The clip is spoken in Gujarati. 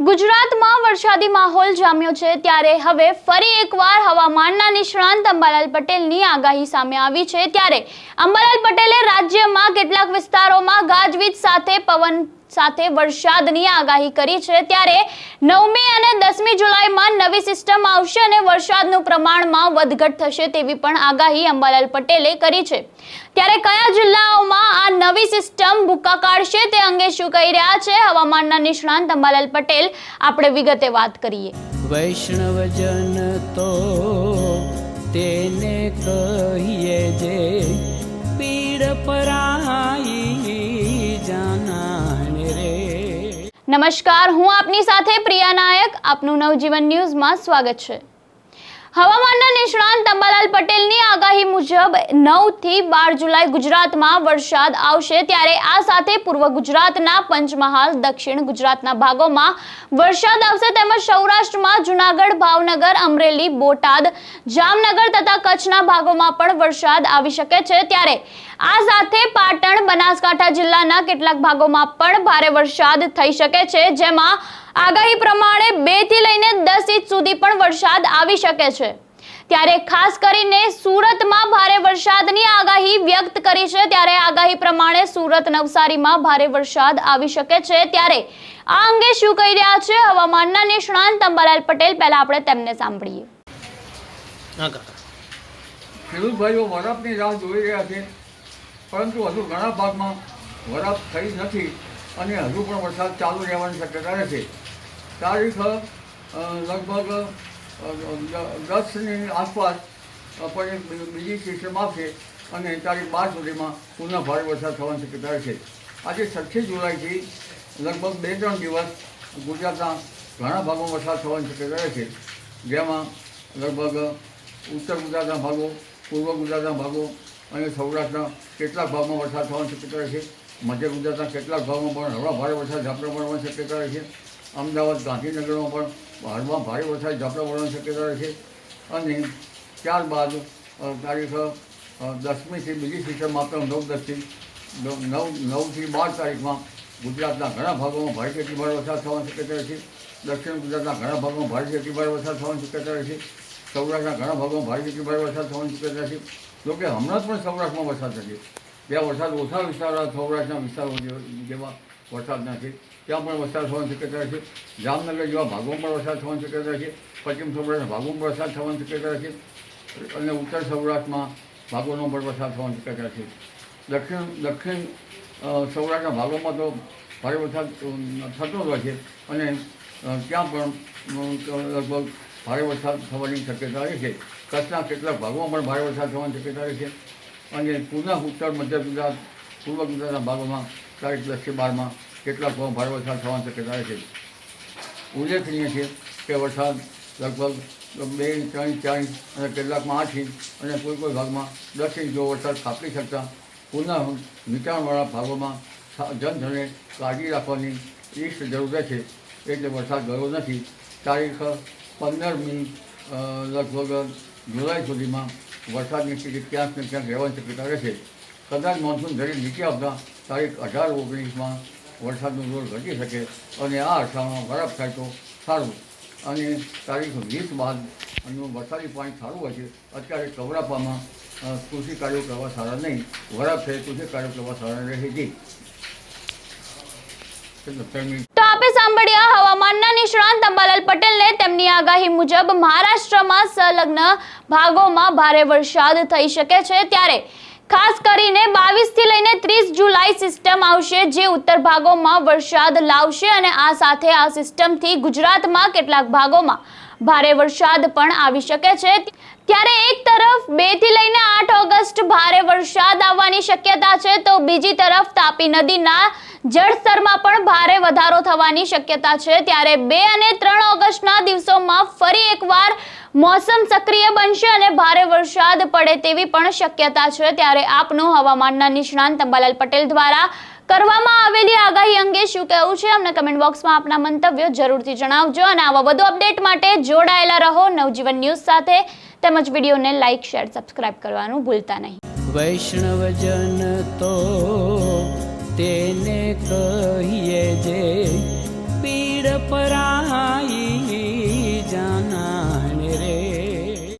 ગુજરાતમાં વરસાદી માહોલ જામ્યો છે ત્યારે હવે ફરી એકવાર હવામાનના નિષ્ણાંત અંબાલાલ પટેલની આગાહી સામે આવી છે. ત્યારે અંબાલાલ પટેલે રાજ્યમાં કેટલાક વિસ્તારોમાં ગાજવીજ સાથે પવન સાથે વરસાદની આગાહી કરી છે. ત્યારે નવમી અને દસમી જુલાઈમાં નવી સિસ્ટમ આવશે અને વરસાદનું પ્રમાણમાં વધઘટ થશે તેવી પણ આગાહી અંબાલાલ પટેલે કરી છે. ત્યારે કયા જિલ્લાઓમાં આ નવી સિસ્ટમ ભૂક્કા કાઢશે તે અંગે શું કહી રહ્યા છે હવામાનના નિષ્ણાંત અંબાલાલ પટેલ. આપણે વિગતે વાત કરીએ. વૈષ્ણવજન તો તેને કહીએ જે પીડ પરાઈ રે. નમસ્કાર હું આપની સાથે પ્રિયા નાયક. આપનું નવજીવન ન્યૂઝમાં સ્વાગત છે. હવામાનના નિષ્ણાંત અંબાલાલ પટેલની આગાહી મુજબ નવથી બાર જુલાઈ ગુજરાતમાં વરસાદ આવશે ત્યારે આ સાથે પૂર્વ ગુજરાતના પંચમહાલ, દક્ષિણ ગુજરાતના ભાગોમાં વરસાદ આવશે તેમજ સૌરાષ્ટ્રમાં જુનાગઢ, ભાવનગર, અમરેલી, બોટાદ, જામનગર તથા કચ્છના ભાગોમાં પણ વરસાદ આવી શકે છે. ત્યારે આ સાથે પાટણ, બનાસકાંઠા જિલ્લાના કેટલાક ભાગોમાં પણ ભારે વરસાદ થઈ શકે છે, જેમાં આગાહી પ્રમાણે બે ઇંચ સુધી પણ વરસાદ આવી શકે છે. ત્યારે ખાસ કરીને સુરતમાં ભારે વરસાદની આગાહી વ્યક્ત કરી છે. ત્યારે આગાહી પ્રમાણે સુરત નવસારીમાં ભારે વરસાદ આવી શકે છે. ત્યારે આ અંગે શું કહી રહ્યા છે હવામાનના નિષ્ણાંત અંબાલાલ પટેલ? પહેલા આપણે તેમને સાંભળીએ. હા કાકા. ખેડૂત ભાઈઓ રાહ જોઈ રહ્યા છે. પરંતુ હજુ ઘણા ભાગમાં વરાપ થઈ નથી અને હજુ પણ વરસાદ ચાલુ રહેવાની શક્યતા રહેશે તારીખ લગભગ દસની આસપાસ પણ બીજી સિસ્ટમ આવશે અને તારીખ બાર સુધીમાં પુનઃ ભારે વરસાદ થવાની શક્યતા રહેશે. આજે છઠ્ઠી જુલાઈથી લગભગ બે ત્રણ દિવસ ગુજરાતના ઘણા ભાગોમાં વરસાદ થવાની શક્યતા રહે છે જેમાં લગભગ ઉત્તર ગુજરાતના ભાગો, પૂર્વ ગુજરાતના ભાગો અને સૌરાષ્ટ્રના કેટલાક ભાગમાં વરસાદ થવાની શક્યતા રહેશે. મધ્ય ગુજરાતના કેટલાક ભાગમાં પણ હળવા ભારે વરસાદ ઝાપટા પડવાની શક્યતા રહેશે. અમદાવાદ ગાંધીનગરમાં પણ હાલમાં ભારે વરસાદ ઝાપટા પડવાની શક્યતા રહેશે અને ત્યારબાદ તારીખ દસમીથી બીજી સિસ્ટમ આપતા નવ દસથી, નવ, નવ- નવથી બાર તારીખમાં ગુજરાતના ઘણા ભાગોમાં ભારેથી અતિભારે વરસાદ થવાની શક્યતા રહેશે દક્ષિણ ગુજરાતના ઘણા ભાગોમાં ભારેથી અતિભારે વરસાદ થવાની શક્યતા રહેશે સૌરાષ્ટ્રના ઘણા ભાગોમાં ભારેથી અતિભારે વરસાદ થવાની શક્યતા છે. જોકે હમણાં પણ સૌરાષ્ટ્રમાં વરસાદ થશે જ્યાં વરસાદ ઓછા વિસ્તારો, સૌરાષ્ટ્રના વિસ્તારો જેમાં વરસાદ નથી ત્યાં પણ વરસાદ થવાની શક્યતા છે. જામનગર જેવા ભાગોમાં પણ વરસાદ થવાની શક્યતા છે. પશ્ચિમ સૌરાષ્ટ્રના ભાગોમાં વરસાદ થવાની શક્યતા છે. અને ઉત્તર સૌરાષ્ટ્રમાં ભાગોનો પણ વરસાદ થવાની શક્યતા છે. દક્ષિણ દક્ષિણ સૌરાષ્ટ્રના ભાગોમાં તો ભારે વરસાદ થતો જ હોય છે. અને ત્યાં પણ લગભગ ભારે વરસાદ થવાની શક્યતા રહે છે. કચ્છના કેટલાક ભાગોમાં પણ ભારે વરસાદ થવાની શક્યતા રહે છે. અને પુનઃ ઉત્તર મધ્ય ગુજરાત, પૂર્વ ગુજરાતના ભાગોમાં તારીખ દસથી બારમાં કેટલાક ભાવ ભારે વરસાદ થવાની શક્યતા છે. ઉલ્લેખનીય છે કે વરસાદ લગભગ બે ઇંચ ત્રણ ઇંચ ચાર ઇંચ અને કેટલાકમાં આઠ ઇંચ અને કોઈ કોઈ ભાગમાં દસ ઇંચ જેવો વરસાદ ખાપી શકતા પુનઃ નીચાણવાળા ભાગોમાં જનધને કાળજી રાખવાની ઈષ્ટ જરૂર છે. એટલે વરસાદ ગયો નથી. તારીખ પંદરમી લગભગ જુલાઈ સુધીમાં વરસાદની સ્થિતિ ક્યાંક ને ક્યાંક રહેવાની શક્યતા રહેશે કદાચ મોન્સૂન ધરી નીચે આવતા તારીખ અઢાર ઓગણીસમાં વરસાદનું જોર ઘટી શકે અને આ અઠાણમાં બરફ થાય તો સારું. અને તારીખ વીસ બાદ વરસાદી પાણી સારું હોય છે. અત્યારે કવરાપામાં કૃષિ કાર્યો કરવા સારા નહીં. વરફ થાય કૃષિ કાર્યો કરવા સારા રહે છે. તો આપે સાંભળ્યા હવામાનના નિષ્ણાંત અંબાલાલ પટેલને તેમની આગાહી મુજબ મહારાષ્ટ્રમાં સંલગ્ન ભાગોમાં ભારે વરસાદ થઈ શકે છે ત્યારે ખાસ કરીને બાવીસથી લઈને ત્રીસ જુલાઈ સિસ્ટમ આવશે જે ઉત્તર ભાગોમાં વરસાદ લાવશે અને આ સાથે આ સિસ્ટમથી ગુજરાતમાં કેટલાક ભાગોમાં ભારે વરસાદ પણ આવી શકે છે. ત્યારે એક તરફ બેથી લઈને આઠ ઓગસ્ટ ભારે વરસાદ આવવાની શક્યતા છે તો બીજી તરફ તાપી નદીના જળસ્તરમાં પણ ભારે વધારો થવાની શક્યતા છે. ત્યારે બે અને ત્રણ ઓગસ્ટના દિવસોમાં ફરી એકવાર મોસમ સક્રિય બનશે અને ભારે વરસાદ પડે તેવી પણ શક્યતા છે. ત્યારે આપનું હવામાનના નિષ્ણાંત અંબાલાલ પટેલ દ્વારા કરવામાં આવેલી આગાહી અંગે શું કહેવું છે? અમને કમેન્ટ બોક્સમાં આપના મંતવ્યો જરૂરથી જણાવજો અને આવા વધુ અપડેટ માટે જોડાયેલા રહો નવજીવન ન્યૂઝ સાથે. તેમજ વિડીયોને લાઇક શેર સબસ્ક્રાઇબ કરવાનું ભૂલતા નહીં. વૈષ્ણવજન તો કહીએ જે પીડ પરાઈ